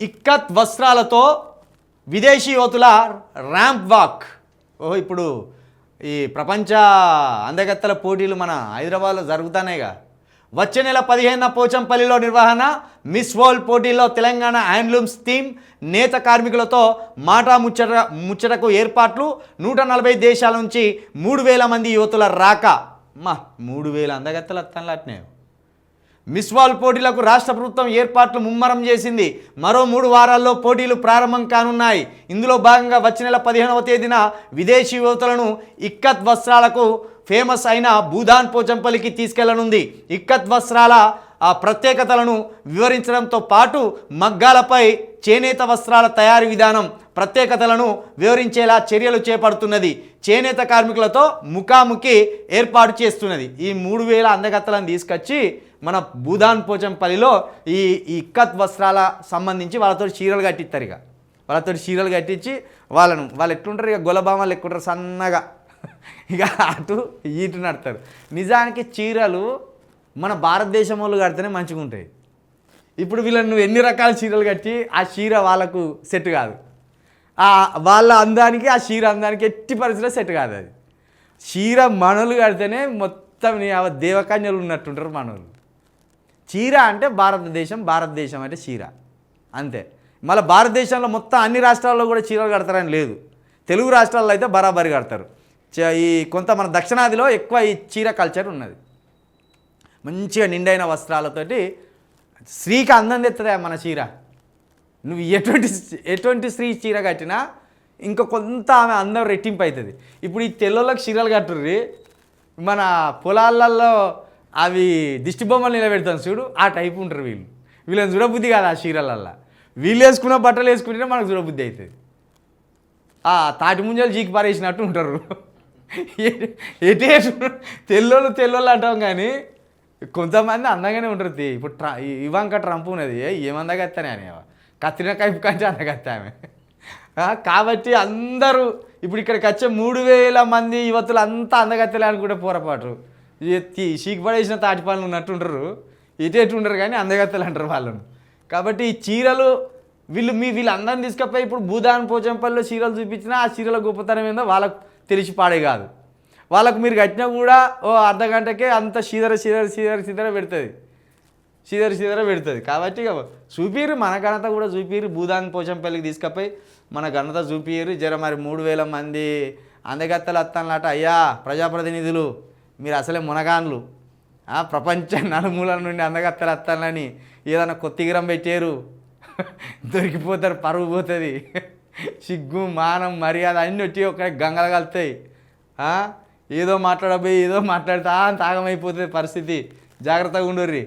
ఇక్కత్ వస్త్రాలతో విదేశీ యువతుల ramp walk. ఓ ఇప్పుడు ఈ ప్రపంచ అందగత్తల పోటీలు మన హైదరాబాద్లో జరుగుతానేగా. వచ్చే నెల పదిహేనున పోచంపల్లిలో నిర్వహణ మిస్ వరల్డ్ పోటీల్లో తెలంగాణ హ్యాండ్లూమ్స్ థీమ్ నేత కార్మికులతో మాటా ముచ్చట ముచ్చటకు ఏర్పాట్లు. నూట నలభై దేశాల నుంచి మూడు వేల మంది యువతుల రాక. మా మూడు వేల అందగత్తలు అత్తన్లాట్నే. వరల్డ్ పోటీలకు రాష్ట్ర ప్రభుత్వం ఏర్పాట్లు ముమ్మరం చేసింది. మరో మూడు వారాల్లో పోటీలు ప్రారంభం కానున్నాయి. ఇందులో భాగంగా వచ్చే నెల పదిహేనవ తేదీన విదేశీ యువతులను ఇక్కత్ వస్త్రాలకు ఫేమస్ అయిన భూదాన్ పోచంపల్లికి తీసుకెళ్ళనుంది. ఇక్కత్ వస్త్రాల ఆ ప్రత్యేకతలను వివరించడంతో పాటు మగ్గాలపై చేనేత వస్త్రాల తయారీ విధానం ప్రత్యేకతలను వివరించేలా చర్యలు చేపడుతున్నది. చేనేత కార్మికులతో ముఖాముఖి ఏర్పాటు చేస్తున్నది. ఈ మూడు వేల అందగత్తలను తీసుకొచ్చి మన భూదాన్ పోచంపల్లిలో ఈ ఈ ఇక్కత్ వస్త్రాల సంబంధించి వాళ్ళతో చీరలు కట్టిస్తారు ఇక. వాళ్ళతో చీరలు కట్టించి వాళ్ళను వాళ్ళు ఎట్లుంటారు ఇక గొలబామలు ఎక్కుంటారు సన్నగా. ఇక అటు ఇటు నడతారు. నిజానికి చీరలు మన భారతదేశం వాళ్ళు కడితేనే మంచిగా ఉంటాయి. ఇప్పుడు వీళ్ళని నువ్వు ఎన్ని రకాల చీరలు కట్టి ఆ చీర వాళ్ళకు సెట్ కాదు. వాళ్ళ అందానికి ఆ చీర అందానికి ఎట్టి పరిస్థితిలో సెట్ కాదు అది. చీర మనలు కడితేనే మొత్తం నీ దేవకన్యలు ఉన్నట్టుంటారు మనోళ్ళు. చీర అంటే భారతదేశం భారతదేశం అంటే చీర. అంతే. మళ్ళీ భారతదేశంలో మొత్తం అన్ని రాష్ట్రాల్లో కూడా చీరలు కడతారని లేదు. తెలుగు రాష్ట్రాల్లో అయితే బరాబరి కడతారు. చ- ఈ కొంత మన దక్షిణాదిలో ఎక్కువ ఈ చీర కల్చర్ ఉన్నది. మంచిగా నిండైన వస్త్రాలతోటి స్త్రీకి అందం తెస్తుందా మన చీర? నువ్వు ఎటువంటి ఎటువంటి స్త్రీ చీర కట్టినా ఇంకా కొంత ఆమె అందం రెట్టింపు అవుతుంది ఇప్పుడు ఈ తెల్లలకు చీరలు కట్టుర్రి మన పొలాలలో అవి దిష్టి బొమ్మలు నిలబెడతాను చూడు ఆ టైప్ ఉంటారు వీళ్ళు. వీళ్ళని చూడబుద్ధి కాదు ఆ చీరలల్లా. వీళ్ళు వేసుకున్న బట్టలు వేసుకుంటేనే మనకు చూడబుద్ధి అవుతుంది. ఆ తాటి ముంజలు జీకి పారేసినట్టు ఉంటారు. ఎటే తెల్లోళ్ళు తెల్లోళ్ళు అంటాం కానీ కొంతమంది అందంగానే ఉంటుంది ఇప్పుడు ట్ర ఇవాంక ట్రంప్ ఉన్నది ఏ, ఏం అందగత్తానే అని కత్తిన కైపు కంటే అందగత్తా ఆమె. కాబట్టి అందరూ ఇప్పుడు ఇక్కడికి వచ్చే మూడు వేల మంది యువతులు అంతా అందగత్తలే అనుకుంటే పొరపాటు. చీకి పడేసిన తాటి పనులు ఉన్నట్టుంటారు ఎటు ఎటు ఉండరు కానీ అందగత్తలు అంటారు వాళ్ళను. కాబట్టి ఈ చీరలు వీళ్ళు మీ వీళ్ళందరిని తీసుకపోయి ఇప్పుడు భూదాన్ పోచంపల్లిలో చీరలు చూపించినా ఆ చీరల గొప్పతనం ఏందో వాళ్ళకు తెలిసి పాడే కాదు. వాళ్ళకు మీరు కట్టినా కూడా ఓ అర్ధ గంటకే అంత సీదర సీదర సీదర సీదర పెడుతుంది. సీదర సీదర పెడుతుంది. కాబట్టి ఇక చూపిరు మన ఘనత కూడా చూపిరు. భూదాన్ పోచంపల్లికి తీసుకపోయి మన ఘనత చూపిరు. జర మరి మూడు వేల మంది అందగత్తలు అత్తనలాట. అయ్యా ప్రజాప్రతినిధులు మీరు అసలే మునగాన్లు ప్రపంచ నలుమూలల నుండి అందగత్తలు అత్తాలని ఏదైనా కొత్తిగిరం పెట్టారు. దొరికిపోతారు పరువు పోతుంది. సిగ్గు మానం మర్యాద అన్నీ వచ్చి ఒక గంగలు కలుతాయి. ఏదో మాట్లాడబోయి ఏదో మాట్లాడితే అంత ఆగమైపోతుంది పరిస్థితి. జాగ్రత్తగా ఉండుర్రి.